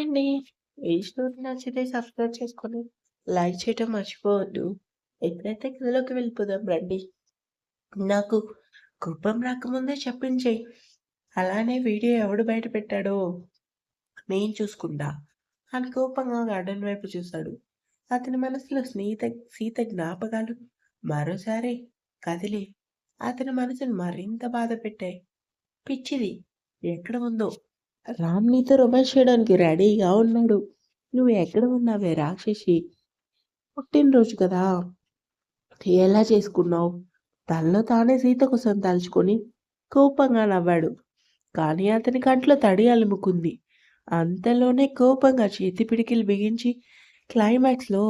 Hi అండి. ఈ story నచ్చితే సబ్స్క్రైబ్ చేసుకొని, లైక్ చేయటం మర్చిపోవద్దు. ఎప్పుడైతే కథలోకి వెళ్ళిపోదాం రండి. నాకు కోపం రాకముందే చెప్పించేయి. అలానే వీడియో ఎవడు బయట పెట్టాడో నేను చూసుకుంటా అని కోపంగా గార్డెన్ వైపు చూశాడు. అతని మనసులో స్నేహిత సీత జ్ఞాపకాలు మరోసారి కదిలి అతని మనసును మరింత బాధ పెట్టాయి. పిచ్చిది ఎక్కడ ఉందో రామ్ నీతో రొమాన్స్ చేయడానికి రెడీగా ఉన్నాడు. నువ్వు ఎక్కడ ఉన్నావే రాక్షసి? పుట్టినరోజు కదా! ఎలా చేసుకున్నావు? తనలో తానే సీత కోసం తలుచుకొని కోపంగా నవ్వాడు. కానీ అతని కంట్లో తడి అలుముకుంది. అంతలోనే కోపంగా చేతి పిడికిలు బిగించి క్లైమాక్స్‌లో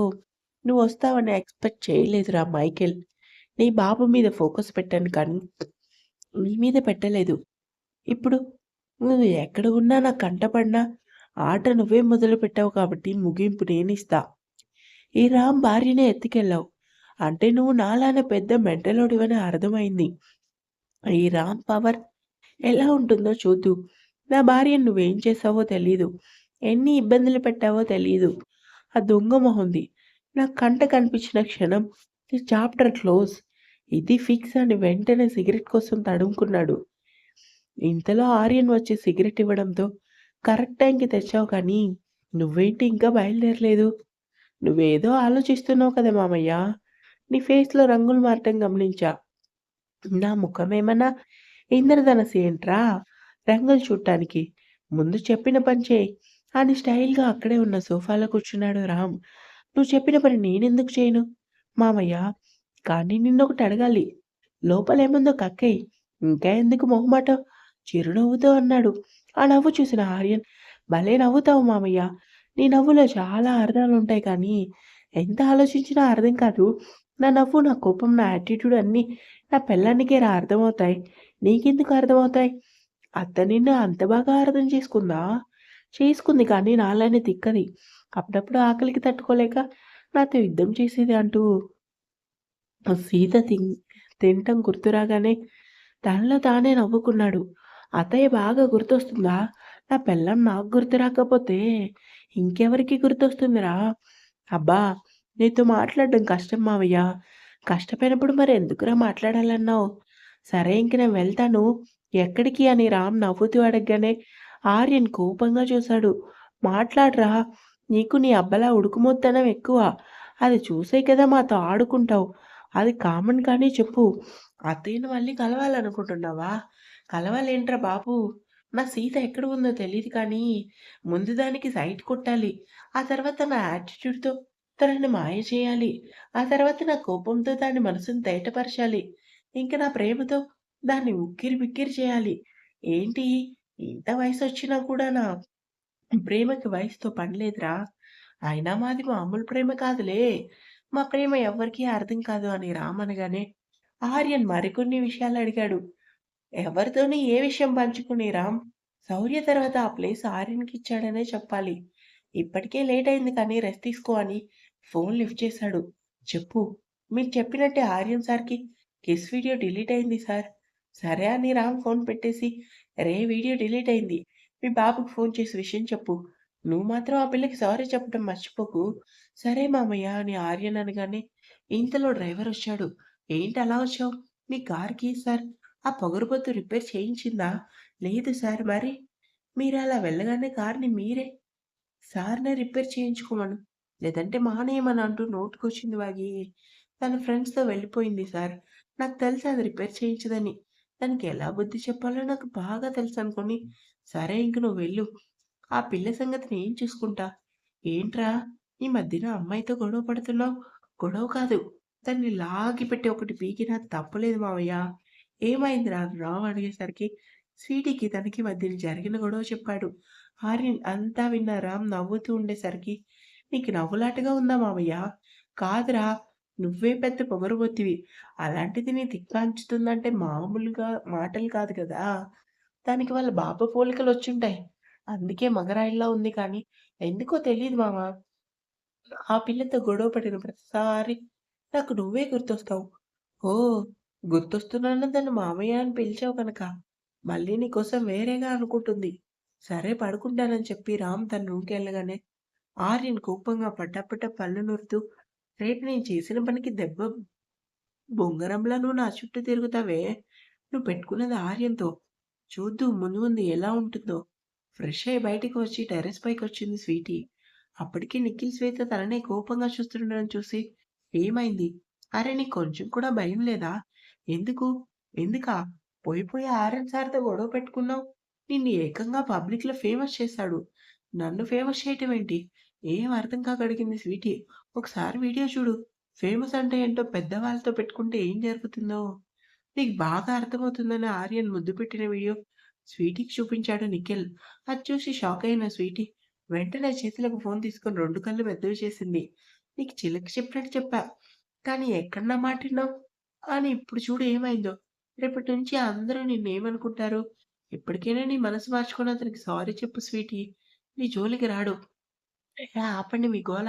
నువ్వు వస్తావని ఎక్స్‌పెక్ట్ చేయలేదురా మైకేల్. నీ బాబు మీద ఫోకస్ పెట్టాను కానీ నీ మీద పెట్టలేదు. ఇప్పుడు నువ్వు ఎక్కడ ఉన్నా నా కంటపడినా ఆట నువ్వే మొదలుపెట్టావు కాబట్టి ముగింపు నేనిస్తా. ఈ రామ్ భార్యనే ఎత్తుకెళ్ళావు. అంటే నువ్వు నాలానే పెద్ద మెంటలోడివని అర్థమైంది. ఈ రామ్ పవర్ ఎలా ఉంటుందో చూద్దు. నా భార్య నువ్వేం చేసావో తెలీదు. ఎన్ని ఇబ్బందులు పెట్టావో తెలీదు. ఆ దొంగ మొహంది. నా కంట కనిపించిన క్షణం ఈ చాప్టర్ క్లోజ్. ఇది ఫిక్స్ అని వెంటనే సిగరెట్ కోసం తడుముకున్నాడు. ఇంతలో ఆర్యన్ వచ్చి సిగరెట్ ఇవ్వడంతో కరెక్ట్ టైంకి తెచ్చావు కానీ నువ్వేంటి ఇంకా బయలుదేరలేదు? నువ్వేదో ఆలోచిస్తున్నావు కదా మామయ్య. నీ ఫేస్‌లో రంగులు మారటం గమనించా. నా ముఖమేమన్నా ఇంద్రధనసి ఏంట్రా రంగులు చూడటానికి. ముందు చెప్పిన పని చెయ్ అని స్టైల్‌గా అక్కడే ఉన్న సోఫాలో కూర్చున్నాడు రామ్. నువ్వు చెప్పిన పని నేనెందుకు చేయను? మామయ్య కానీ నిన్నొకటి అడగాలి. లోపలేముందో కక్కేయ్. ఇంకా ఎందుకు మొహమాటం? చిరునవ్వుతో అన్నాడు. ఆ నవ్వు చూసిన ఆర్యన్ భలే నవ్వుతావు మామయ్య. నీ నవ్వులో చాలా అర్థాలు ఉంటాయి కానీ ఎంత ఆలోచించినా అర్థం కాదు. నా నవ్వు, నా కోపం, నా యాటిట్యూడ్ అన్నీ నా పెళ్ళానికేరా అర్థమవుతాయి. నీకెందుకు అర్థమవుతాయి? అత్త నిన్ను అంత బాగా అర్థం చేసుకుందా? చేసుకుంది కానీ నాలానే తిక్కది. అప్పుడప్పుడు ఆకలికి తట్టుకోలేక నాతో యుద్ధం చేసేది అంటూ సీత తిన్ తినటం గుర్తురాగానే తనలో తానే నవ్వుకున్నాడు. అత్తయ్య బాగా గుర్తొస్తుందా? నా పిల్లం నాకు గుర్తు రాకపోతే ఇంకెవరికి గుర్తొస్తుందిరా? అబ్బా! నీతో మాట్లాడడం కష్టం మావయ్య. కష్టమైనప్పుడు మరి ఎందుకురా మాట్లాడాలన్నావు? సరే ఇంక నేను వెళ్తాను. ఎక్కడికి అని రామ్ నవ్వుతూ అడగగానే ఆర్యన్ కోపంగా చూశాడు. మాట్లాడరా! నీకు నీ అబ్బలా ఉడుకుమొత్తనం ఎక్కువ. అది చూసే కదా మాతో ఆడుకుంటావు. అది కామన్ కానీ చెప్పు. అత్తయ్యను మళ్ళీ కలవాలనుకుంటున్నావా? కలవాలేంట్రా బాబు! నా సీత ఎక్కడ ఉందో తెలియదు కానీ ముందు దానికి సైట్ కొట్టాలి. ఆ తర్వాత నా యాటిట్యూడ్‌తో తనని మాయ చేయాలి. ఆ తర్వాత నా కోపంతో దాని మనసుని తేటపరచాలి. ఇంక నా ప్రేమతో దాన్ని ఉక్కిరి బిక్కిరి చేయాలి. ఏంటి ఇంత కూడా నా ప్రేమకి వయసుతో పనిలేదురా. అయినా మాది మామూలు ప్రేమ కాదులే. మా ప్రేమ ఎవరికీ అర్థం కాదు అని రామనగానే ఆర్యన్ మరికొన్ని విషయాలు అడిగాడు. ఎవరితోనూ ఏ విషయం పంచుకుని రామ్? శౌర్య తర్వాత ఆ ప్లేస్ ఆర్యన్కి ఇచ్చాడనే చెప్పాలి. ఇప్పటికే లేట్ అయింది కానీ రెస్ట్ తీసుకో అని ఫోన్ లిఫ్ట్ చేశాడు. చెప్పు. మీరు చెప్పినట్టే ఆర్యన్ సార్‌కి కిస్ వీడియో డిలీట్ అయింది సార్. సరే అని రామ్ ఫోన్ పెట్టేసి రే వీడియో డిలీట్ అయింది. మీ బాబుకు ఫోన్ చేసి విషయం చెప్పు. నువ్వు మాత్రం ఆ పిల్లకి సారీ చెప్పడం మర్చిపోకు. సరే మామయ్య అని ఆర్యన్ అనగానే ఇంతలో డ్రైవర్ వచ్చాడు. ఏంటి అలా వచ్చావు? మీ కార్కి సార్. ఆ పొగరుబొత్తు రిపేర్ చేయించిందా? లేదు సార్ మరి? మీరు అలా వెళ్ళగానే కార్‌ని మీరే సార్‌నే రిపేర్ చేయించుకోమను. లేదంటే మానేయమని అంటూ నోటికొచ్చింది వాగి తన ఫ్రెండ్స్‌తో వెళ్ళిపోయింది సార్. నాకు తెలుసు అది రిపేర్ చేయించదని. దానికి ఎలా బుద్ధి చెప్పాలో నాకు బాగా తెలుసు తెలుసనుకోని సరే ఇంక నువ్వు వెళ్ళు. ఆ పిల్ల సంగతి నేను చూసుకుంటా. ఏంట్రా ఈ మధ్యన అమ్మాయితో గొడవ పడుతున్నావు? గొడవ కాదు. దాన్ని లాగిపెట్టి ఒకటి పీకినా తప్పలేదు మావయ్య. ఏమైందిరా రావు అడిగేసరికి స్వీటీకి తనకి మధ్యన జరిగిన గొడవ చెప్పాడు. ఆర్యన్ అంతా విన్న రామ్ నవ్వుతూ ఉండేసరికి నీకు నవ్వులాటగా ఉందా మామయ్య కాదురా నువ్వే పెద్ద పొగరుబోతువి. అలాంటిది నీ తిక్క అంచుతుందంటే మామూలుగా మాటలు కాదు కదా! దానికి వాళ్ళ బాబు పోలికలొచ్చుంటాయి. అందుకే మగరాయిలా ఉంది కానీ ఎందుకో తెలియదు మామ. ఆ పిల్లతో గొడవ పడిన ప్రతిసారి నాకు నువ్వే గుర్తొస్తావు. ఓ గుర్తొస్తున్నాను తను మామయ్య అని పిలిచావు కనుక. మళ్ళీ నీకోసం వేరేగా అనుకుంటుంది. సరే పడుకుంటానని చెప్పి రామ్ తన రూమ్‌కి వెళ్ళగానే ఆర్యన్ కోపంగా పట్టపట్ట పళ్ళు నూరుతూ రేపు నేను చేసిన పనికి దెబ్బ బొంగరంలా నువ్వు నా చుట్టూ తిరుగుతావే? నువ్వు పెట్టుకున్నది ఆర్యంతో. చూద్దు ముందు ముందు ఎలా ఉంటుందో. ఫ్రెష్ అయ్యి బయటికి వచ్చి టెర్రస్ పైకి వచ్చింది స్వీటీ. అప్పటికే నిఖిల్ శ్వేత తననే కోపంగా చూస్తుండడం చూసి ఏమైంది? అరే నీకు కొంచెం కూడా భయం లేదా? ఎందుకు? ఎందుకా? పోయి పోయి ఆర్యన్ సార్తో గొడవ పెట్టుకున్నావు? నిన్ను ఏకంగా పబ్లిక్లో ఫేమస్ చేశాడు. నన్ను ఫేమస్ చేయటం ఏంటి? ఏం అర్థం కాక అడిగింది స్వీటీ? ఒకసారి వీడియో చూడు. ఫేమస్ అంటే ఏంటో పెద్దవాళ్ళతో పెట్టుకుంటే ఏం జరుగుతుందో? నీకు బాగా అర్థమవుతుందని ఆర్యన్ ముద్దు పెట్టిన వీడియో స్వీటీకి చూపించాడు నిఖిల్. అది చూసి షాక్ అయిన స్వీటీ. వెంటనే చేతులకు ఫోన్ తీసుకొని రెండు కళ్ళు పెద్దవి చేసింది. నీకు చిలక చెప్పినట్టు చెప్పా. కానీ ఎక్కడ మాటిన్నావు? అని ఇప్పుడు చూడు ఏమైందో? రేపటి నుంచి అందరూ నిన్నేమనుకుంటారు? ఇప్పటికైనా నీ మనసు మార్చుకుని అతనికి సారీ చెప్పు స్వీటీ. నీ జోలికి రాడు. ఆపండి మీ గోల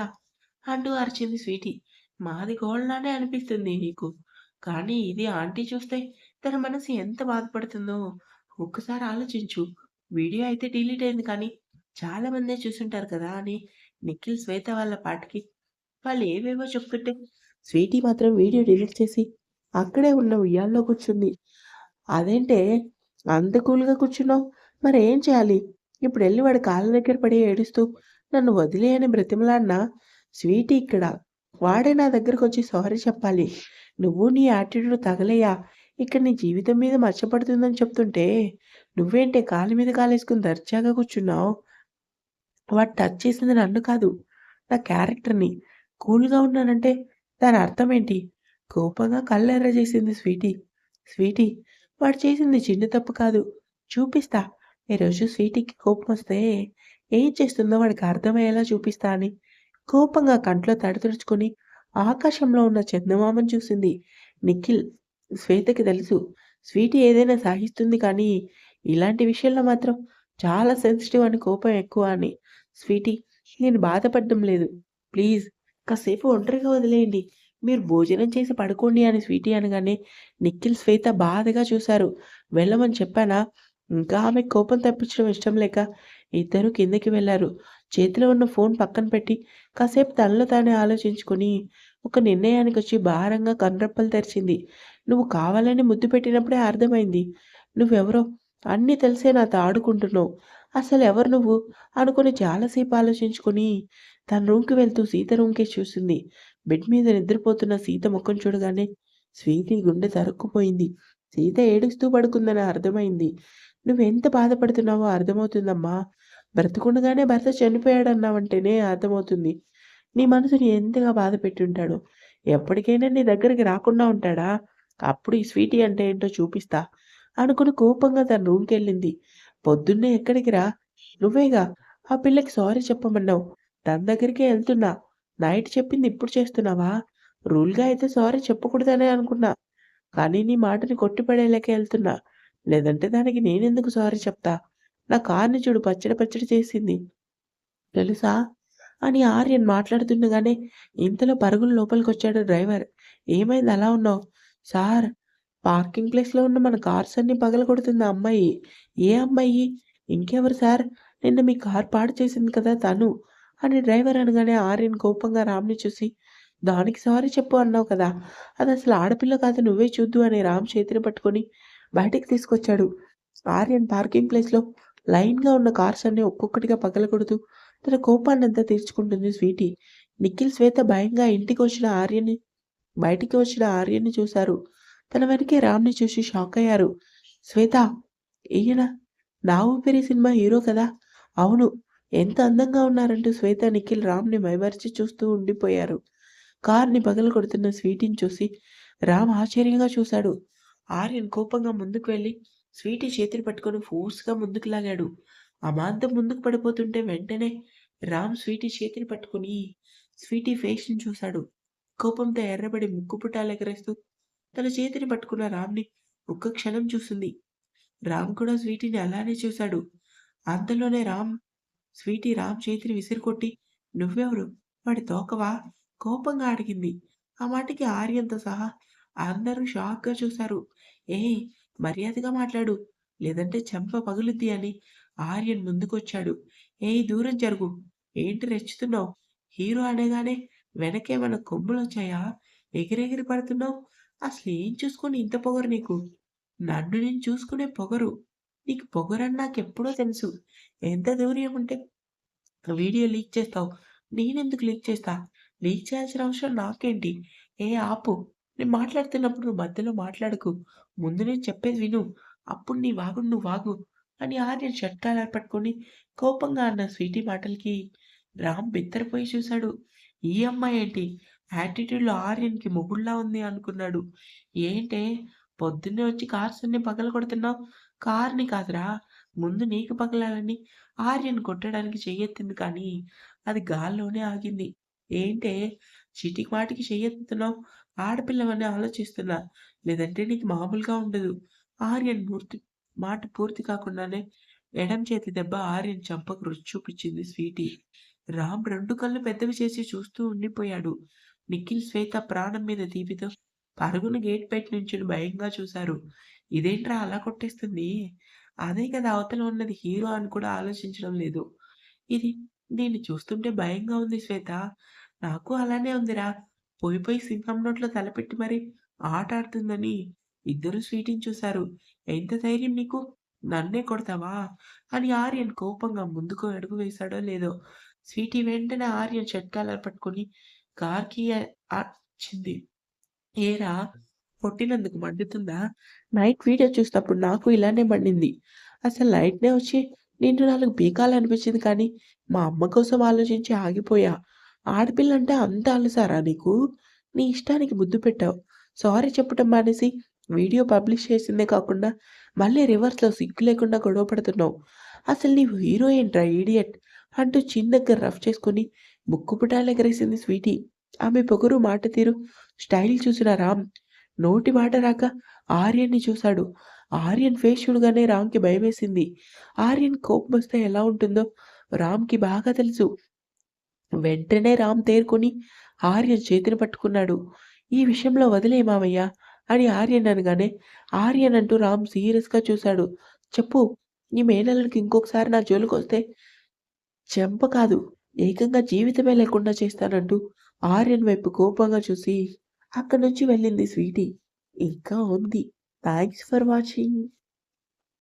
అంటూ అరిచింది స్వీటీ. మాది గోల్లానే అనిపిస్తుంది నీకు. కానీ ఇది ఆంటీ చూస్తే తన మనసు ఎంత బాధపడుతుందో? ఒక్కసారి ఆలోచించు. వీడియో అయితే డిలీట్ అయింది కానీ చాలా మందే చూసుంటారు కదా అని నిఖిల్ శ్వేత వాళ్ళ పాటకి. వాళ్ళు ఏవేవో చెప్తుంటే స్వీటీ మాత్రం వీడియో డిలీట్ చేసి అక్కడే ఉన్న ఉయ్యాల్లో కూర్చుంది. అదేంటే అంత కూల్గా కూర్చున్నావు. మరి ఏం చేయాలి? ఇప్పుడు వెళ్ళి వాడి కాళ్ళ దగ్గర పడి ఏడుస్తూ నన్ను వదిలే అని బ్రతిమలాడినా? స్వీటీ ఇక్కడ. వాడే నా దగ్గరకు వచ్చి సారీ చెప్పాలి. నువ్వు నీ యాటిట్యూడ్ తగలయ్యా. ఇక్కడ నీ జీవితం మీద మచ్చపడుతుందని చెప్తుంటే నువ్వేంటే కాలు మీద కాలేసుకుని దర్జాగా కూర్చున్నావు? వాడు టచ్ చేసింది నన్ను కాదు. నా క్యారెక్టర్ని. కూల్గా ఉన్నానంటే దాని అర్థం ఏంటి? కోపంగా కళ్ళెర్ర చేసింది స్వీటీ. స్వీటీ వాడు చేసింది చిన్న తప్పు కాదు. చూపిస్తా. ఈరోజు స్వీటీకి కోపం వస్తే ఏం చేస్తుందో వాడికి అర్థమయ్యేలా చూపిస్తా అని కోపంగా కంట్లో తడి ఆకాశంలో ఉన్న చందమామను చూసింది. నిఖిల్ శ్వేతకి తెలుసు. స్వీటీ ఏదైనా సాహిస్తుంది కానీ ఇలాంటి విషయంలో మాత్రం చాలా సెన్సిటివ్ అని కోపం ఎక్కువ అని. స్వీటీ నేను బాధపడడం లేదు. ప్లీజ్ కాసేపు ఒంటరిగా వదిలేయండి. మీరు భోజనం చేసి పడుకోండి అని స్వీటీ అనగానే నిఖిల్ శ్వేత బాధగా చూశారు. వెళ్ళమని చెప్పానా? ఇంకా ఆమె కోపం తప్పించడం ఇష్టం లేక ఇద్దరు కిందకి వెళ్ళారు. చేతిలో ఉన్న ఫోన్ పక్కన పెట్టి కాసేపు తనలో తానే ఆలోచించుకొని ఒక నిర్ణయానికి వచ్చి భారంగా కనురెప్పలు తెరిచింది. నువ్వు కావాలని ముద్దు పెట్టినప్పుడే అర్థమైంది. నువ్వెవరో? అన్నీ తెలిసే నాతో ఆడుకుంటున్నావు. అసలు ఎవరు నువ్వు? అనుకుని చాలాసేపు ఆలోచించుకొని తన రూమ్కి వెళ్తూ సీత రూమ్కే చూసింది. బెడ్ మీద నిద్రపోతున్న సీత ముఖం చూడగానే స్వీటీ గుండె తరుక్కుపోయింది. సీత ఏడుస్తూ పడుకుందని అర్థమైంది. నువ్వెంత బాధపడుతున్నావో అర్థమవుతుందమ్మా. బ్రతకుండగానే భర్త చనిపోయాడన్నావంటేనే అర్థమవుతుంది. నీ మనసుని ఎంతగా బాధ పెట్టుంటాడు. ఎప్పటికైనా నీ దగ్గరికి రాకుండా ఉంటాడా? అప్పుడు ఈ స్వీటీ అంటే ఏంటో చూపిస్తా అనుకుని కోపంగా తన రూమ్కి వెళ్ళింది పొద్దున్నే ఎక్కడికి రా? నువ్వేగా? ఆ పిల్లకి సారీ చెప్పమన్నావు. తన దగ్గరికే వెళ్తున్నా. నైట్ చెప్పింది ఇప్పుడు చేస్తున్నావా? రూల్గా అయితే సారీ చెప్పకూడదనే అనుకున్నా. కానీ నీ మాటని కొట్టిపడేలాకే వెళ్తున్నా. లేదంటే దానికి నేనెందుకు సారీ చెప్తా? నా కార్ని చూడు పచ్చడి పచ్చడి చేసింది. తెలుసా? అని ఆర్యన్ మాట్లాడుతుండగానే ఇంతలో పరుగులు లోపలికి వచ్చాడు డ్రైవర్. ఏమైంది? అలా ఉన్నావు? సార్ పార్కింగ్ ప్లేస్లో ఉన్న మన కార్స్ అన్ని పగలగొడుతుంది ఆ అమ్మాయి. ఏ అమ్మాయి? ఇంకెవరు సార్? నిన్న మీ కార్ పాడు చేసింది కదా తను. అని డ్రైవర్ అనగానే ఆర్యన్ కోపంగా రామ్ని చూసి దానికి సారీ చెప్పు అన్నావు కదా. అది అసలు ఆడపిల్ల కాదు నువ్వే చూద్దు అని రామ్ చేతిని పట్టుకొని బయటికి తీసుకొచ్చాడు. ఆర్యన్ పార్కింగ్ ప్లేస్లో లైన్గా ఉన్న కార్స్ అన్ని ఒక్కొక్కటిగా పగలగొడుతూ తన కోపాన్నంతా తీర్చుకుంటుంది స్వీటీ. నిఖిల్ శ్వేత భయంగా ఇంటికి వచ్చిన ఆర్యని బయటికి వచ్చిన ఆర్యన్ని చూశారు. తన వెనకే రామ్ని చూసి షాక్ అయ్యారు. శ్వేత ఈయన నా ఊపిరి సినిమా హీరో కదా. అవును ఎంత అందంగా ఉన్నారంటూ శ్వేత నిఖిల్ రామ్ని మైమరిచి చూస్తూ ఉండిపోయారు. కార్ని పగల కొడుతున్న స్వీటీని చూసి రామ్ ఆశ్చర్యంగా చూశాడు. ఆర్యన్ కోపంగా ముందుకు వెళ్ళి స్వీటీ చేతిని పట్టుకొని ఫోర్స్గా ముందుకు లాగాడు. అమాంతం ముందుకు పడిపోతుంటే వెంటనే రామ్ స్వీటీ చేతిని పట్టుకొని స్వీటీ ఫేస్ని చూశాడు. కోపంతో ఎర్రబడి ముక్కు పుట్టాలు ఎగరేస్తూ తన చేతిని పట్టుకున్న రామ్ని ఒక్క క్షణం చూసింది. రామ్ కూడా స్వీటీని అలానే చూశాడు. అంతలోనే రామ్ స్వీటీ రామ్ చేతిని విసిరికొట్టి నువ్వెవరు వాడి తోకవా కోపంగా అడిగింది ఆ మాటకి ఆర్యంతో సహా అందరూ షాక్గా చూశారు ఏయ్ మర్యాదగా మాట్లాడు లేదంటే చెంప పగులుద్ది అని ఆర్యన్ ముందుకొచ్చాడు. ఏయ్! దూరం జరుగు. ఏంటి రెచ్చుతున్నావు? హీరో అనగానే కొమ్ములు వచ్చాయా ఎగిరెగిరి పడుతున్నావు. అసలు ఏం చూసుకొని ఇంత పొగరు నీకు? నన్ను నేను చూసుకునే పొగరు. నీకు పొగరని నాకెప్పుడో తెలుసు. ఎంత ధైర్యం ఉంటే వీడియో లీక్ చేస్తావు. నేనెందుకు లీక్ చేస్తా? లీక్ చేయాల్సిన అవసరం నాకేంటి? ఏ ఆపు. నేను మాట్లాడుతున్నప్పుడు నువ్వు మధ్యలో మాట్లాడకు. ముందు నేను చెప్పేది విను. అప్పుడు నీ వాగు నువ్వు వాగు. అని ఆర్యన్ షట్టాలు ఏర్పట్టుకొని పట్టుకొని కోపంగా అన్న స్వీటీ మాటలకి రామ్ బిత్తరపోయి చూశాడు. ఈ అమ్మాయి ఏంటి యాటిట్యూడ్‌లో ఆర్యన్‌కి మొగుళ్ళా ఉంది అనుకున్నాడు. ఏంటే పొద్దున్నే వచ్చి కార్స్ పగల కొడుతున్నావు కార్‌ని కాదురా ముందు నీకు పగలాలని ఆర్యన్ కొట్టడానికి చెయ్యెత్తింది కానీ అది గాల్లోనే ఆగింది. ఏంటే చీటికి మాటికి చెయ్యెత్తుతున్నావు? ఆడపిల్లవని ఆలోచిస్తున్నా. లేదంటే నీకు మామూలుగా ఉండదు. ఆర్యన్ పూర్తి మాట పూర్తి కాకుండానే ఎడం చేతి దెబ్బ ఆర్యన్ చంపకు రుచి చూపించింది స్వీటీ. రామ్ రెండు కళ్ళు పెద్దవి చేసి చూస్తూ ఉండిపోయాడు. నిఖిల్, శ్వేత ప్రాణం మీద తీపితో పరుగున గేట్ పెట్టి నుంచుని భయంగా చూశారు. ఇదేంట్రా అలా కొట్టేస్తుంది? అదే కదా అవతల ఉన్నది హీరో అని కూడా ఆలోచించడం లేదు. ఇది దీన్ని చూస్తుంటే భయంగా ఉంది శ్వేత. నాకు అలానే ఉందిరా. పోయి పోయి సింహం నోట్లో తలపెట్టి మరి ఆట ఆడుతుందని. ఇద్దరూ స్వీటిని చూశారు. ఎంత ధైర్యం నీకు? నన్నే కొడతావా? అని ఆర్యన్ కోపంగా ముందుకు అడుగు వేశాడో లేదో స్వీటీ వెంటనే ఆర్యన్ షర్ట్ కాలర్ పట్టుకొని కార్‌కి వచ్చింది ఏరా కొట్టినందుకు మండుతుందా? నైట్ వీడియో చూసినప్పుడు నాకు ఇలానే మండింది. అసలు నైట్‌నే వచ్చి నిన్ను నాలుగు బీకాలనిపించింది కానీ మా అమ్మ కోసం ఆలోచించి ఆగిపోయా. ఆడపిల్లంటే అంత అలసారా నీకు? నీ ఇష్టానికి ముద్దు పెట్టావు. సారీ చెప్పటం మానేసి వీడియో పబ్లిష్ చేసిందే కాకుండా మళ్ళీ రివర్స్‌లో సిగ్గు లేకుండా గొడవ పడుతున్నావు. అసలు నీవు హీరో ఏంట్రా ఈడియట్ అంటూ చిన్న దగ్గర రఫ్ చేసుకొని ముక్కుపుటాలు ఎగరేసింది స్వీటీ. ఆమె పొగరు, మాట తీరు, స్టైల్ చూసిన రామ్ నోటి మాట రాక ఆర్యన్‌ని చూశాడు. ఆర్యన్ ఫేస్ చూడగానే రామ్‌కి భయమేసింది. ఆర్యన్ కోపం వస్తే ఎలా ఉంటుందో రామ్‌కి బాగా తెలుసు. వెంటనే రామ్ తేరుకొని ఆర్యన్ చేతిని పట్టుకున్నాడు. ఈ విషయంలో వదిలే మావయ్య అని ఆర్యన్ అనగానే ఆర్యన్ అంటూ రామ్ సీరియస్‌గా చూశాడు. చెప్పు నీ మేనల్లుడికి ఇంకొకసారి నా జోలికొస్తే చెంప కాదు ఏకంగా జీవితమే లేకుండా చేస్తానంటూ ఆర్యన్ వైపు కోపంగా చూసి అక్కడి నుంచి వెళ్ళింది స్వీటీ. ఇంకా ఉంది. Thanks for watching.